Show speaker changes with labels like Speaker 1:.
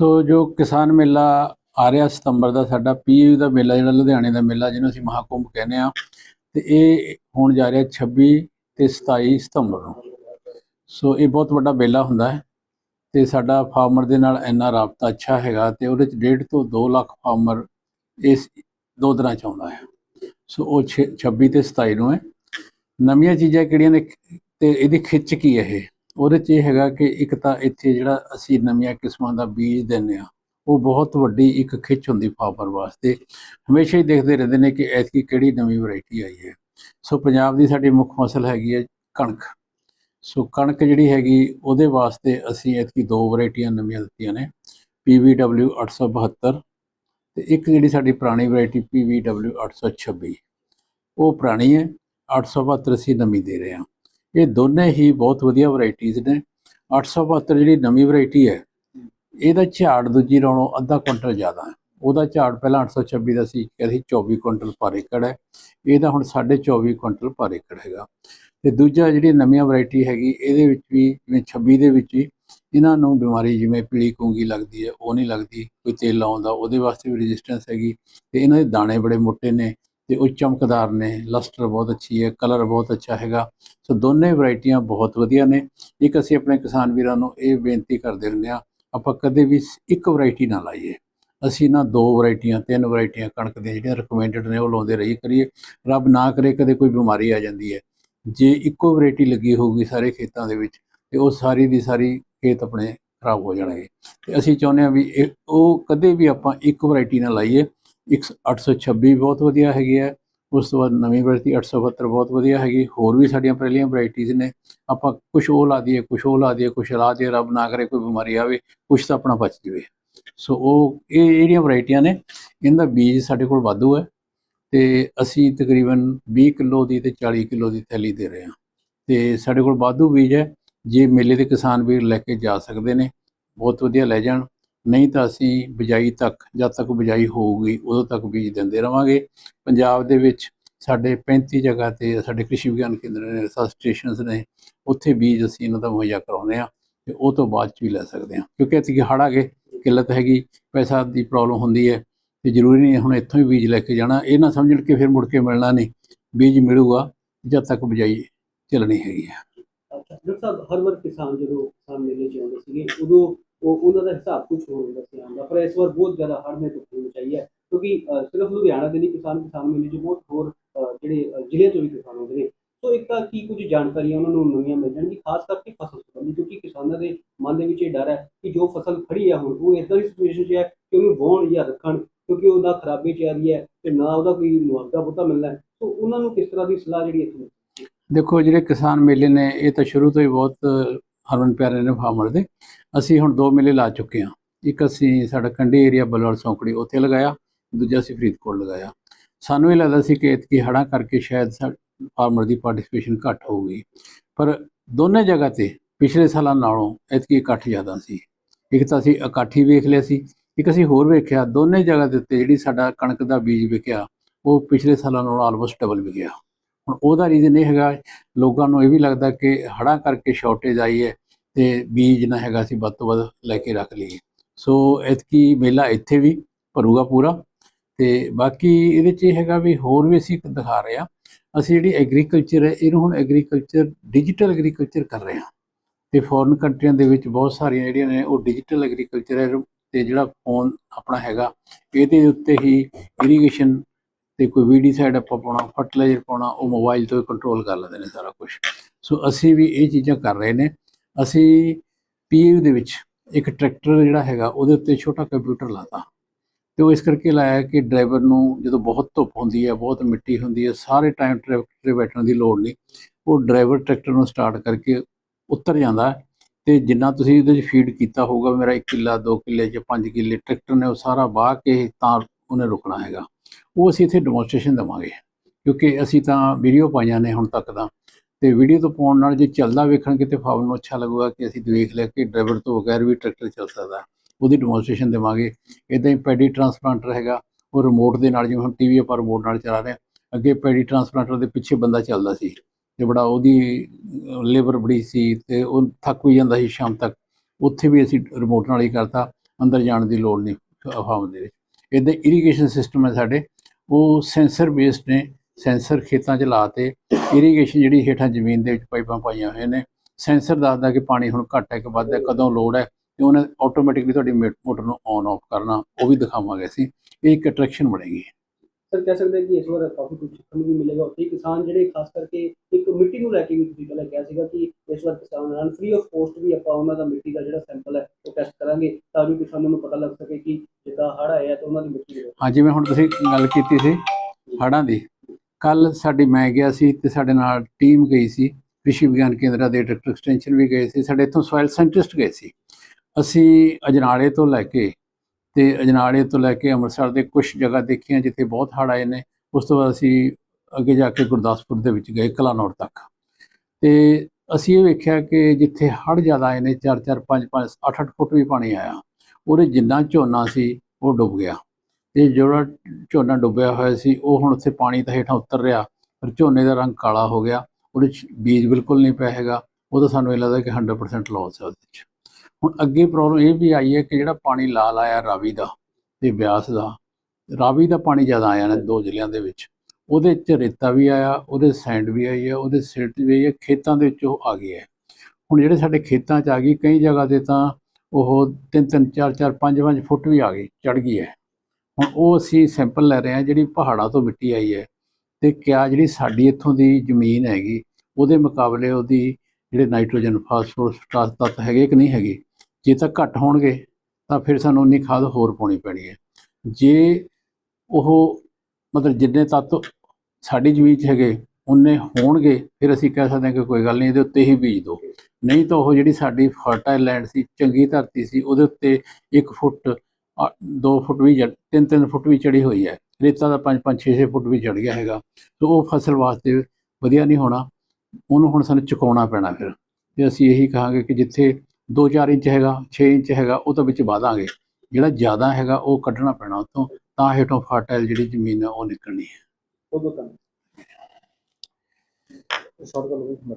Speaker 1: ਸੋ ਜੋ ਕਿਸਾਨ ਮੇਲਾ ਆ ਰਿਹਾ ਸਤੰਬਰ ਦਾ, ਸਾਡਾ ਪੀਯੂ ਦਾ ਮੇਲਾ, ਜਿਹੜਾ ਲੁਧਿਆਣੇ ਦਾ ਮੇਲਾ, ਜਿਹਨੂੰ ਅਸੀਂ ਮਹਾਕੁੰਭ ਕਹਿੰਦੇ ਆ ਤੇ ਇਹ ਹੋਣ ਜਾ ਰਿਹਾ 26 ਤੇ 27 ਸਤੰਬਰ ਨੂੰ। ਸੋ ਇਹ ਬਹੁਤ ਵੱਡਾ ਮੇਲਾ ਹੁੰਦਾ ਹੈ, ਤੇ ਸਾਡਾ ਫਾਰਮਰ ਦੇ ਨਾਲ ਇੰਨਾ ਰਾਬਤਾ ਅੱਛਾ ਹੈਗਾ, ਤੇ ਉਹਦੇ ਚ ਡੇਢ ਤੋਂ 2 ਲੱਖ ਫਾਰਮਰ ਇਸ ਦੋ ਦਿਨਾਂ ਚ ਆਉਂਦਾ ਹੈ। ਸੋ ਉਹ ਛੇ- 26 ਤੇ 27 ਨੂੰ ਹੈ। ਨਵੀਆਂ ਚੀਜ਼ਾਂ ਕਿਹੜੀਆਂ ਨੇ, ਤੇ ਇਹਦੀ ਖਿੱਚ ਕੀ ਹੈ ਇਹ? ਉਹਦੇ ਚ ਇਹ ਹੈਗਾ ਕਿ ਇੱਕ ਤਾਂ ਇੱਥੇ ਜਿਹੜਾ ਅਸੀਂ ਨਵੀਆਂ ਕਿਸਮਾਂ ਦਾ ਬੀਜ ਦਿੰਦੇ ਆ ਉਹ ਬਹੁਤ ਵੱਡੀ ਇੱਕ ਖਿੱਚ ਹੁੰਦੀ ਫਾਰਮਰ ਵਾਸਤੇ। ਹਮੇਸ਼ਾ ਹੀ ਦੇਖਦੇ ਰਹਿੰਦੇ ਨੇ ਕਿ ਐਤਕੀ ਕਿਹੜੀ ਨਵੀਂ ਵੈਰਾਈਟੀ ਆਈ ਹੈ। ਸੋ ਪੰਜਾਬ ਦੀ ਸਾਡੀ ਮੁੱਖ ਫਸਲ ਹੈਗੀ ਹੈ ਕਣਕ। ਸੋ ਕਣਕ ਜਿਹੜੀ ਹੈਗੀ, ਉਹਦੇ ਵਾਸਤੇ ਅਸੀਂ ਐਤਕੀ ਦੋ ਵੈਰਾਈਟੀਆਂ ਨਵੀਆਂ ਦਿੱਤੀਆਂ ਨੇ PVW 872 ਤੇ ਇੱਕ ਜਿਹੜੀ ਸਾਡੀ ਪੁਰਾਣੀ ਵੈਰਾਈਟੀ PVW 826 ਉਹ ਪੁਰਾਣੀ ਹੈ 872 ਅਸੀਂ ਨਵੀਂ ਦੇ ਰਹੇ ਹਾਂ। ਇਹ ਦੋਨੇ ਹੀ ਬਹੁਤ ਵਧੀਆ ਵੈਰਾਈਟੀਆਂ ਨੇ। 872 ਜਿਹੜੀ ਨਵੀਂ ਵੈਰਾਈਟੀ ਹੈ, ਇਹਦਾ ਝਾੜ ਦੂਜੀ ਨਾਲੋਂ ਅੱਧਾ ਕੁਇੰਟਲ ਜ਼ਿਆਦਾ ਹੈ। ਉਹਦਾ ਝਾੜ ਪਹਿਲਾਂ 826 ਦਾ ਸੀ ਕਿਹਾ ਸੀ 24 ਕੁਇੰਟਲ ਪਰ ਏਕੜ ਹੈ। ਇਹਦਾ ਹੁਣ 24 ਕੁਇੰਟਲ ਪਰ ਏਕੜ ਹੈਗਾ। ਤੇ ਦੂਜਾ ਜਿਹੜੀ ਨਵੀਆਂ ਵੈਰਾਈਟੀ ਹੈਗੀ, ਇਹਦੇ ਵਿੱਚ ਵੀ ਜਿਵੇਂ 26 ਦੇ ਵਿੱਚ ਵੀ ਇਹਨਾਂ ਨੂੰ ਬਿਮਾਰੀ ਜਿਵੇਂ ਪੀਲੀ ਕੂੰਗੀ ਲੱਗਦੀ ਹੈ, ਉਹ ਨਹੀਂ ਲੱਗਦੀ, ਕੋਈ ਤੇਲ ਲਾਉਂਦਾ ਉਹਦੇ ਵਾਸਤੇ ਵੀ ਰੈਜ਼ਿਸਟੈਂਸ ਹੈਗੀ। ਤੇ ਇਹਨਾਂ ਦੇ ਦਾਣੇ ਬੜੇ ਮੋਟੇ ਨੇ ਤੇ ਉਹ ਚਮਕਦਾਰ ਨੇ ਲਸਟਰ ਬਹੁਤ ਅੱਛੀ ਹੈ ਕਲਰ ਬਹੁਤ ਅੱਛਾ ਹੈਗਾ। ਸੋ ਦੋਨੇ ਵੈਰਾਈਟੀਆਂ ਬਹੁਤ ਵਧੀਆ ਨੇ। ਇੱਕ ਅਸੀਂ ਆਪਣੇ ਕਿਸਾਨ ਵੀਰਾਂ ਨੂੰ ਇਹ ਬੇਨਤੀ ਕਰਦੇ ਹੁੰਦੇ ਆ ਆਪਾਂ ਕਦੇ ਵੀ ਇੱਕ ਵੈਰਾਈਟੀ ਨਾ ਲਾਈਏ। ਅਸੀਂ ਨਾ ਦੋ ਵੈਰਾਈਟੀਆਂ ਤਿੰਨ ਵੈਰਾਈਟੀਆਂ ਕਣਕ ਦੀਆਂ ਜਿਹੜੀਆਂ ਰეკਮੈਂਡਡ ਨੇ, ਉਹ ਲਾਉਂਦੇ ਰਹੀ ਕਰੀਏ। ਰੱਬ ਨਾ ਕਰੇ ਕਦੇ ਕੋਈ ਬਿਮਾਰੀ ਆ ਜਾਂਦੀ ਹੈ। ਜੇ ਇੱਕੋ ਵੈਰਾਈਟੀ ਲੱਗੀ ਹੋਊਗੀ ਸਾਰੇ ਖੇਤਾਂ ਦੇ ਵਿੱਚ, ਤੇ ਉਹ ਸਾਰੀ ਦੀ ਸਾਰੀ ਖੇਤ ਆਪਣੇ ਖਰਾਬ ਹੋ ਜਾਣਗੇ। ਤੇ ਅਸੀਂ ਚਾਹੁੰਦੇ ਹਾਂ ਵੀ ਇਹ, ਉਹ ਕਦੇ ਵੀ ਆਪਾਂ ਇੱਕ ਵੈਰਾਈਟੀ ਨਾ ਲਾਈਏ। ਇੱਕ 826 ਬਹੁਤ ਵਧੀਆ ਹੈਗੀ ਹੈ। ਉਸ ਤੋਂ ਬਾਅਦ ਨਵੀਂ ਵੈਰਾਈਟੀ 872 ਬਹੁਤ ਵਧੀਆ ਹੈਗੀ। ਹੋਰ ਵੀ ਸਾਡੀਆਂ ਪਹਿਲੀਆਂ ਵੈਰਾਈਟੀਆਂ ਨੇ। ਆਪਾਂ ਕੁਝ ਉਹ ਲਾ ਦਈਏ ਕੁਝ ਉਹ ਲਾ ਦਈਏ ਕੁਝ ਲਾ ਦਈਏ, ਰੱਬ ਨਾ ਕਰੇ ਕੋਈ ਬਿਮਾਰੀ ਆਵੇ ਕੁਝ ਤਾਂ ਆਪਣਾ ਬਚ ਜਾਵੇ। ਸੋ ਉਹ, ਇਹ ਜਿਹੜੀਆਂ ਵੈਰਾਈਟੀਆਂ ਨੇ, ਇਹਦਾ ਬੀਜ ਸਾਡੇ ਕੋਲ ਵਾਧੂ ਹੈ ਤੇ ਅਸੀਂ ਤਕਰੀਬਨ 20 ਕਿਲੋ ਦੀ ਤੇ 40 ਕਿਲੋ ਦੀ ਥੈਲੀ ਦੇ ਰਹੇ ਹਾਂ। ਤੇ ਸਾਡੇ ਕੋਲ ਵਾਧੂ ਬੀਜ ਹੈ। ਜੇ ਮੇਲੇ ਦੇ ਕਿਸਾਨ ਵੀਰ ਲੈ ਕੇ ਜਾ ਸਕਦੇ ਨੇ, ਬਹੁਤ ਵਧੀਆ ਲੈ ਜਾਣ। ਨਹੀਂ ਤਾਂ ਅਸੀਂ ਬਿਜਾਈ ਤੱਕ, ਜਦ ਤੱਕ ਬਿਜਾਈ ਹੋਊਗੀ, ਉਦੋਂ ਤੱਕ ਬੀਜ ਦਿੰਦੇ ਰਵਾਂਗੇ। ਪੰਜਾਬ ਦੇ ਵਿੱਚ ਸਾਡੇ 35 ਜਗ੍ਹਾ ਤੇ ਸਾਡੇ ਕ੍ਰਿਸ਼ੀ ਵਿਗਿਆਨ ਕੇਂਦਰ ਨੇ ਰਿਸਰਚ ਸਟੇਸ਼ਨਸ ਨੇ, ਉੱਥੇ ਬੀਜ ਅਸੀਂ ਇਹਨਾਂ ਦਾ ਮੁਹੱਈਆ ਕਰਾਉਂਦੇ ਆ ਤੇ ਉਹ ਤੋਂ ਬਾਅਦ ਚ ਵੀ ਲੈ ਸਕਦੇ ਹਾਂ। ਕਿਉਂਕਿ ਇੱਥੇ ਹੜ੍ਹ ਆ ਗਏ, ਕਿੱਲਤ ਹੈਗੀ, ਪੈਸਾ ਦੀ ਪ੍ਰੋਬਲਮ ਹੁੰਦੀ ਹੈ ਤੇ ਜ਼ਰੂਰੀ ਨਹੀਂ ਹੁਣ ਇੱਥੋਂ ਹੀ ਬੀਜ ਲੈ ਕੇ ਜਾਣਾ। ਇਹ ਨਾ ਸਮਝਣ ਕਿ ਫਿਰ ਮੁੜ ਕੇ ਮਿਲਣਾ ਨਹੀਂ। ਬੀਜ ਮਿਲੂਗਾ, ਜਦ ਤੱਕ ਬਿਜਾਈ ਚੱਲਣੀ ਹੈਗੀ ਹੈ।
Speaker 2: ਡਾਕਟਰ ਸਾਹਿਬ, ਹਰ ਵਾਰ ਕਿਸਾਨ ਜਦੋਂ ਕਿਸਾਨ ਮੇਲੇ 'ਚ ਆਉਂਦੇ ਸੀਗੇ, ਉਦੋਂ ਉਹ ਉਹਨਾਂ ਦਾ ਹਿਸਾਬ ਕੁਝ ਹੋ ਜਾਂਦਾ ਆਉਂਦਾ ਪਰ ਇਸ ਵਾਰ ਬਹੁਤ ਜ਼ਿਆਦਾ ਹੜ੍ਹ ਨੇ ਤੁਫਾਨ ਮਚਾਈ ਹੈ ਕਿਉਂਕਿ ਸਿਰਫ ਲੁਧਿਆਣਾ ਦੇ ਨਹੀਂ ਕਿਸਾਨ ਕਿਸਾਨ ਮੇਲੇ 'ਚ ਬਹੁਤ ਹੋਰ ਜਿਹੜੇ ਅਹ, ਜ਼ਿਲ੍ਹਿਆਂ ਵੀ ਕਿਸਾਨ ਆਉਂਦੇ ਨੇ। ਸੋ ਇੱਕ ਤਾਂ ਕੀ ਕੁਝ ਜਾਣਕਾਰੀਆਂ ਉਹਨਾਂ ਨੂੰ ਨਵੀਆਂ ਮਿਲ ਜਾਣਗੀ ਖਾਸ ਕਰਕੇ ਫਸਲ ਸੰਬੰਧੀ ਕਿਉਂਕਿ ਕਿਸਾਨਾਂ ਦੇ ਮਨ ਦੇ ਵਿੱਚ ਇਹ ਡਰ ਹੈ ਕਿ ਜੋ ਫਸਲ ਖੜੀ ਹੈ ਹੁਣ ਉਹ ਇਦਾਂ ਦੀ ਸਿਚੁਏਸ਼ਨ 'ਚ ਹੈ ਕਿ ਉਹਨੂੰ ਵਾਹੁਣ ਜਾਂ ਰੱਖਣ ਕਿਉਂਕਿ ਉਹ ਨਾ ਖਰਾਬੀ 'ਚ ਆ ਰਹੀ ਹੈ ਤੇ ਨਾ ਉਹਦਾ ਕੋਈ ਮੁਆਵਜ਼ਾ ਬੁੱਤਾ ਮਿਲਣਾ ਸੋ ਉਹਨਾਂ ਨੂੰ ਕਿਸ ਤਰ੍ਹਾਂ ਦੀ ਸਲਾਹ ਜਿਹੜੀ ਇੱਥੇ
Speaker 1: ਦੇਖੋ ਜਿਹੜੇ ਕਿਸਾਨ ਮੇਲੇ ਨੇ ਇਹ ਤਾਂ ਸ਼ੁਰੂ ਤੋਂ ਹੀ ਬਹੁਤ ਹਰਮਨ ਪਿਆਰੇ ਨੇ ਫਾਰਮਰ ਦੇ। ਅਸੀਂ ਹੁਣ ਦੋ ਮੇਲੇ ਲਾ ਚੁੱਕੇ ਹਾਂ। ਇੱਕ ਅਸੀਂ ਸਾਡਾ ਕੰਢੀ ਏਰੀਆ ਬਲਵੜ ਸੌਂਕੜੀ ਉੱਥੇ ਲਗਾਇਆ, ਦੂਜਾ ਅਸੀਂ ਫਰੀਦਕੋਟ ਲਗਾਇਆ। ਸਾਨੂੰ ਇਹ ਲੱਗਦਾ ਸੀ ਕਿ ਇਤਕੀ ਹੜ੍ਹਾਂ ਕਰਕੇ ਸ਼ਾਇਦ ਫਾਰਮਰ ਦੀ ਪਾਰਟਿਸਿਪੇਸ਼ਨ ਘੱਟ ਹੋਊਗੀ। ਪਰ ਦੋਨੇ ਜਗ੍ਹਾ ਤੇ ਪਿਛਲੇ ਸਾਲਾਂ ਨਾਲੋਂ ਇਤਕੀ ਇਕੱਠ ਜ਼ਿਆਦਾ ਸੀ। ਇੱਕ ਤਾਂ ਅਸੀਂ ਇਕੱਠੀ ਵੇਖ ਲਿਆ ਸੀ, ਇੱਕ ਅਸੀਂ ਹੋਰ ਵੇਖਿਆ, ਦੋਨੇ ਜਗ੍ਹਾ ਦੇ ਉੱਤੇ ਜਿਹੜੀ ਸਾਡਾ ਕਣਕ ਦਾ ਬੀਜ ਵਿਕਿਆ, ਉਹ ਪਿਛਲੇ ਸਾਲਾਂ ਨਾਲੋਂ ਆਲਮੋਸਟ ਡਬਲ ਵਿਕਿਆ। ਹੁਣ ਉਹਦਾ ਰੀਜ਼ਨ ਇਹ ਹੈਗਾ, ਲੋਕਾਂ ਨੂੰ ਇਹ ਵੀ ਲੱਗਦਾ ਕਿ ਹੜ੍ਹਾਂ ਕਰਕੇ ਸ਼ਾਰਟੇਜ ਆਈ ਹੈ ਤੇ ਬੀਜ ਨਾ ਹੈਗਾ ਸੀ ਵੱਧ ਤੋਂ ਵੱਧ ਲੈ ਕੇ ਰੱਖ ਲਈਏ। ਸੋ ਐਤਕੀ ਮੇਲਾ ਇੱਥੇ ਵੀ ਭਰੂਗਾ ਪੂਰਾ ਤੇ ਬਾਕੀ ਇਹਦੇ 'ਚ ਇਹ ਹੈਗਾ ਵੀ ਹੋਰ ਵੀ ਅਸੀਂ ਦਿਖਾ ਰਹੇ ਹਾਂ। ਅਸੀਂ ਜਿਹੜੀ ਐਗਰੀਕਲਚਰ ਹੈ, ਇਹਨੂੰ ਹੁਣ ਐਗਰੀਕਲਚਰ ਡਿਜੀਟਲ ਐਗਰੀਕਲਚਰ ਕਰ ਰਹੇ ਹਾਂ। ਤੇ ਫੋਰਨ ਕੰਟਰੀਆਂ ਦੇ ਵਿੱਚ ਬਹੁਤ ਸਾਰੀਆਂ ਜਿਹੜੀਆਂ ਨੇ, ਉਹ ਡਿਜੀਟਲ ਐਗਰੀਕਲਚਰ ਹੈ, ਤੇ ਜਿਹੜਾ ਫੋਨ ਆਪਣਾ ਹੈਗਾ, ਇਹਦੇ ਉੱਤੇ ਹੀ ਇਰੀਗੇਸ਼ਨ ਤੇ ਕੋਈ ਵੀਡੀਸਾਈਡ ਆਪਾਂ ਪਾਉਣਾ ਫਰਟੀਲਾਈਜ਼ਰ ਪਾਉਣਾ, ਉਹ ਮੋਬਾਈਲ ਤੋਂ ਕੰਟਰੋਲ ਕਰ ਲੈਂਦੇ ਨੇ ਸਾਰਾ ਕੁਝ ਸੋ ਅਸੀਂ ਵੀ ਇਹ ਚੀਜ਼ਾਂ ਕਰ ਰਹੇ ਨੇ। ਅਸੀਂ ਪੀਯੂ ਦੇ ਵਿੱਚ ਇੱਕ ਟਰੈਕਟਰ ਜਿਹੜਾ ਹੈਗਾ, ਉਹਦੇ ਉੱਤੇ ਛੋਟਾ ਕੰਪਿਊਟਰ ਲਾਤਾ। ਤੇ ਉਹ ਇਸ ਕਰਕੇ ਲਾਇਆ ਕਿ ਡਰਾਈਵਰ ਨੂੰ ਜਦੋਂ ਬਹੁਤ ਧੁੱਪ ਹੁੰਦੀ ਹੈ, ਬਹੁਤ ਮਿੱਟੀ ਹੁੰਦੀ ਹੈ, ਸਾਰੇ ਟਾਈਮ ਟਰੈਕਟਰ ਤੇ ਬੈਠਣ ਦੀ ਲੋੜ ਨਹੀਂ, ਉਹ ਡਰਾਈਵਰ ਟਰੈਕਟਰ ਨੂੰ ਸਟਾਰਟ ਕਰਕੇ ਉੱਤਰ ਜਾਂਦਾ ਹੈ ਤੇ ਜਿੰਨਾ ਤੁਸੀਂ ਇਹਦੇ 'ਚ ਫੀਡ ਕੀਤਾ ਹੋਊਗਾ, ਮੇਰਾ 1 ਕਿੱਲਾ 2 ਕਿੱਲੇ ਜਾਂ 5 ਕਿੱਲੇ ਟਰੈਕਟਰ ਨੇ, ਉਹ ਸਾਰਾ ਵਾਹ ਕੇ ਤਾਂ ਉਹਨੇ ਰੁਕਣਾ ਹੈਗਾ। ਉਹ ਅਸੀਂ ਇੱਥੇ ਡੈਮੋਨਸਟ੍ਰੇਸ਼ਨ ਦੇਵਾਂਗੇ, ਕਿਉਂਕਿ ਅਸੀਂ ਤਾਂ ਵੀਡੀਓ ਪਾਈਆਂ ਨੇ ਹੁਣ ਤੱਕ ਦਾ। ਤੇ ਵੀਡੀਓ ਤੋਂ ਪਾਉਣ ਨਾਲ ਜੇ ਚੱਲਦਾ ਵੇਖਣਗੇ ਤੇ ਫਾਵਨ ਨੂੰ ਅੱਛਾ ਲੱਗੂਗਾ ਕਿ ਅਸੀਂ ਦੇਖ ਲਿਆ ਕਿ ਡਰਾਈਵਰ ਤੋਂ ਬਗੈਰ ਵੀ ਟਰੈਕਟਰ ਚੱਲ ਸਕਦਾ। ਉਹਦੀ ਡੈਮੋਨਸਟ੍ਰੇਸ਼ਨ ਦੇਵਾਂਗੇ। ਇਦਾਂ ਹੀ ਪੈਡੀ ਟਰਾਂਸਪਲਾਂਟਰ ਹੈਗਾ, ਉਹ ਰਿਮੋਟ ਦੇ ਨਾਲ ਜਿਵੇਂ ਹੁਣ ਟੀਵੀ ਆਪਾਂ ਰਿਮੋਟ ਨਾਲ ਚਲਾ ਰਹੇ ਹਾਂ, ਅੱਗੇ ਪੈਡੀ ਟਰਾਂਸਪਲਾਂਟਰ ਦੇ ਪਿੱਛੇ ਬੰਦਾ ਚੱਲਦਾ ਸੀ ਤੇ ਬੜਾ ਉਹਦੀ ਲੇਬਰ ਬੜੀ ਸੀ ਤੇ ਉਹ ਥੱਕ ਵੀ ਜਾਂਦਾ ਸੀ ਸ਼ਾਮ ਤੱਕ। ਉੱਥੇ ਵੀ ਅਸੀਂ ਰਿਮੋਟ ਨਾਲ ਹੀ ਕਰਤਾ, ਅੰਦਰ ਜਾਣ ਦੀ ਲੋੜ ਨਹੀਂ, ਫਾਰਮ ਦੇ ਵਿੱਚ। ਇੱਦਾਂ ਇਰੀਗੇਸ਼ਨ ਸਿਸਟਮ ਹੈ ਸਾਡੇ। ਉਹ ਸੈਂਸਰ ਬੇਸਡ ਨੇ ਸੈਂਸਰ ਖੇਤਾਂ 'ਚ ਲਾਤੇ ਇਰੀਗੇਸ਼ਨ ਜਿਹੜੀ ਹੇਠਾਂ ਜ਼ਮੀਨ ਦੇ ਵਿੱਚ ਪਾਈਪਾਂ ਪਾਈਆਂ ਹੋਈਆਂ ਨੇ। ਸੈਂਸਰ ਦੱਸਦਾ ਕਿ ਪਾਣੀ ਹੁਣ ਘੱਟ ਹੈ ਕਿ ਵੱਧ ਹੈ ਕਦੋਂ ਲੋੜ ਹੈ ਤੇ ਉਹਨੇ ਆਟੋਮੈਟਿਕਲੀ ਤੁਹਾਡੀ ਮੋਟਰ ਨੂੰ ਔਨ ਆਫ ਕਰਨਾ ਉਹ ਵੀ ਦਿਖਾਵਾਂਗੇ ਅਸੀਂ। ਇਹ ਇੱਕ ਅਟਰੈਕਸ਼ਨ ਬਣੇਗੀ।
Speaker 2: ਸਰ ਕਹਿ ਸਕਦੇ ਕਿ ਇਸ ਵਾਰ ਕਾਫੀ ਕੁਝ ਸਿੱਖਣ ਨੂੰ ਵੀ ਮਿਲੇਗਾ। ਉੱਥੇ ਕਿਸਾਨ ਜਿਹੜੇ ਖਾਸ ਕਰਕੇ ਇੱਕ ਮਿੱਟੀ ਨੂੰ ਲੈ ਕੇ ਵੀ ਤੁਸੀਂ ਪਹਿਲਾਂ ਕਿਹਾ ਸੀਗਾ ਕਿ ਇਸ ਵਾਰ ਕਿਸਾਨ ਨਾਲ ਫ੍ਰੀ ਆਫ ਕੋਸਟ ਵੀ ਆਪਾਂ ਉਹਨਾਂ ਦਾ ਮਿੱਟੀ ਦਾ ਜਿਹੜਾ ਸੈਂਪਲ ਹੈ ਉਹ ਟੈਸਟ ਕਰਾਂਗੇ ਤਾਂ ਜੋ ਕਿਸਾਨਾਂ ਨੂੰ ਪਤਾ ਲੱਗ ਸਕੇ ਕਿ ਜਿੱਦਾਂ ਹੜ੍ਹ ਆਇਆ ਤਾਂ ਉਹਨਾਂ ਦੀ ਮਿੱਟੀ
Speaker 1: ਹਾਂ ਜਿਵੇਂ ਹੁਣ ਤੁਸੀਂ ਗੱਲ ਕੀਤੀ ਸੀ ਹੜ੍ਹਾਂ ਦੀ। ਕੱਲ ਸਾਡੀ, ਮੈਂ ਗਿਆ ਸੀ ਤੇ ਸਾਡੇ ਨਾਲ ਟੀਮ ਗਈ ਸੀ, ਕ੍ਰਿਸ਼ੀ ਵਿਗਿਆਨ ਕੇਂਦਰ ਦੇ ਡਾਇਰੈਕਟਰ ਐਕਸਟੈਂਸ਼ਨ ਵੀ ਗਏ ਸੀ, ਸਾਡੇ ਇੱਥੋਂ ਸੋਇਲ ਸਾਇੰਟਿਸਟ ਗਏ ਸੀ। ਅਸੀਂ ਅਜਨਾਲੇ ਤੋਂ ਲੈ ਕੇ ਤੇ ਅਜਨਾਲੇ ਤੋਂ ਲੈ ਕੇ ਅੰਮ੍ਰਿਤਸਰ ਦੇ ਕੁਝ ਜਗ੍ਹਾ ਦੇਖੀਆਂ ਜਿੱਥੇ ਬਹੁਤ ਹੜ੍ਹ ਆਏ ਨੇ, ਉਸ ਤੋਂ ਬਾਅਦ ਅਸੀਂ ਅੱਗੇ ਜਾ ਕੇ ਗੁਰਦਾਸਪੁਰ ਦੇ ਵਿੱਚ ਗਏ, ਕਲਾਨੌਰ ਤੱਕ। ਤੇ ਅਸੀਂ ਇਹ ਵੇਖਿਆ ਕਿ ਜਿੱਥੇ ਹੜ੍ਹ ਜ਼ਿਆਦਾ ਆਏ ਨੇ 4 4 5 5 8 8 ਫੁੱਟ ਵੀ ਪਾਣੀ ਆਇਆ, ਉਹਦੇ ਜਿੰਨਾ ਝੋਨਾ ਸੀ, ਉਹ ਡੁੱਬ ਗਿਆ। ਤੇ ਜਿਹੜਾ ਝੋਨਾ ਡੁੱਬਿਆ ਹੋਇਆ ਸੀ, ਉਹ ਹੁਣ ਉੱਥੇ ਪਾਣੀ ਤਾਂ ਹੇਠਾਂ ਉਤਰ ਰਿਹਾ। ਪਰ ਝੋਨੇ ਦਾ ਰੰਗ ਕਾਲਾ ਹੋ ਗਿਆ, ਉਹਦੇ 'ਚ ਬੀਜ ਬਿਲਕੁਲ ਨਹੀਂ ਪਿਆ ਹੈਗਾ। ਉਹ ਤਾਂ ਸਾਨੂੰ ਇਹ ਲੱਗਦਾ ਕਿ 100% ਲਾਸ ਹੈ ਉਹਦੇ 'ਚ। ਹੁਣ ਅੱਗੇ ਪ੍ਰੋਬਲਮ ਇਹ ਵੀ ਆਈ ਹੈ ਕਿ ਜਿਹੜਾ ਪਾਣੀ ਲਾਲ ਆਇਆ ਰਾਵੀ ਦਾ ਤੇ ਬਿਆਸ ਦਾ, ਰਾਵੀ ਦਾ ਪਾਣੀ ਜ਼ਿਆਦਾ ਆਇਆ ਨੇ ਦੋ ਜ਼ਿਲ੍ਹਿਆਂ ਦੇ ਵਿੱਚ। ਉਹਦੇ 'ਚ ਰੇਤਾ ਵੀ ਆਇਆ, ਉਹਦੇ ਸੈਂਡ ਵੀ ਆਈ ਹੈ, ਉਹਦੇ ਸਿਲਟ ਵੀ ਆਈ ਹੈ, ਖੇਤਾਂ ਦੇ ਵਿੱਚ ਉਹ ਆ ਗਈ ਹੈ। ਹੁਣ ਜਿਹੜੇ ਸਾਡੇ ਖੇਤਾਂ 'ਚ ਆ ਗਈ, ਕਈ ਜਗ੍ਹਾ ਤੇ ਤਾਂ ਉਹ ਤਿੰਨ ਤਿੰਨ ਚਾਰ ਚਾਰ ਪੰਜ ਪੰਜ ਫੁੱਟ ਵੀ ਆ ਗਈ ਚੜ ਗਈ ਹੈ। ਹੁਣ ਉਹ ਅਸੀਂ ਸੈਂਪਲ ਲੈ ਰਹੇ ਹਾਂ, ਜਿਹੜੀ ਪਹਾੜਾਂ ਤੋਂ ਮਿੱਟੀ ਆਈ ਹੈ ਤੇ ਕਿਆ ਜਿਹੜੀ ਸਾਡੀ ਇੱਥੋਂ ਦੀ ਜ਼ਮੀਨ ਹੈਗੀ, ਉਹਦੇ ਮੁਕਾਬਲੇ ਉਹਦੀ ਜਿਹੜੇ ਨਾਈਟ੍ਰੋਜਨ, ਫਾਸਫੋਰਸ ਤੱਤ ਹੈਗੇ ਕਿ ਨਹੀਂ ਹੈਗੇ, ਜੇ ਤਾਂ ਘੱਟ ਹੋਣਗੇ, ਤਾਂ ਫਿਰ ਸਾਨੂੰ ਉਨੀ ਖਾਦ ਹੋਰ ਪਾਉਣੀ ਪੈਣੀ ਹੈ। ਜੇ ਉਹ ਮਤਲਬ ਜਿੰਨੇ ਤੱਤ ਸਾਡੀ ਜ਼ਮੀਨ 'ਚ ਹੈਗੇ ਉਨੇ ਹੋਣਗੇ, ਫਿਰ ਅਸੀਂ ਕਹਿ ਸਕਦੇ ਹਾਂ ਕਿ ਕੋਈ ਗੱਲ ਨਹੀਂ, ਇਹਦੇ ਉੱਤੇ ਹੀ ਬੀਜ ਦਿਓ। ਨਹੀਂ ਤਾਂ ਉਹ ਜਿਹੜੀ ਸਾਡੀ ਫਰਟਾਈਲ ਲੈਂਡ ਸੀ, ਚੰਗੀ ਧਰਤੀ ਸੀ, ਉਹਦੇ ਉੱਤੇ 1 ਫੁੱਟ 2 ਫੁੱਟ ਵੀ 3-3 ਫੁੱਟ ਵੀ ਚੜੀ ਹੋਈ ਹੈ। ਰੇਤਾ ਦਾ 5-5 6-6 ਫੁੱਟ ਵੀ ਚੜ ਗਿਆ ਹੈਗਾ। ਤੇ ਉਹ ਫਸਲ ਵਾਸਤੇ ਵਧੀਆ ਨਹੀਂ ਹੋਣਾ। ਉਹਨੂੰ ਹੁਣ ਸਾਨੂੰ ਚੁਕਾਉਣਾ ਪੈਣਾ ਫਿਰ। ਤੇ ਅਸੀਂ ਇਹੀ ਕਹਾਂਗੇ ਕਿ ਜਿੱਥੇ 2-4 ਇੰਚ ਹੈਗਾ 6 ਇੰਚ ਹੈਗਾ, ਉਹ ਤਾਂ ਵਿੱਚ ਵਾਧਾਂਗੇ। ਜਿਹੜਾ ਜ਼ਿਆਦਾ ਹੈਗਾ, ਉਹ ਕੱਢਣਾ ਪੈਣਾ ਉੱਥੋਂ ਤਾਂ ਹੇਠੋਂ ਫਰਟਾਈਲ ਜਿਹੜੀ ਜ਼ਮੀਨ ਹੈ, ਉਹ ਨਿਕਲਣੀ ਹੈ।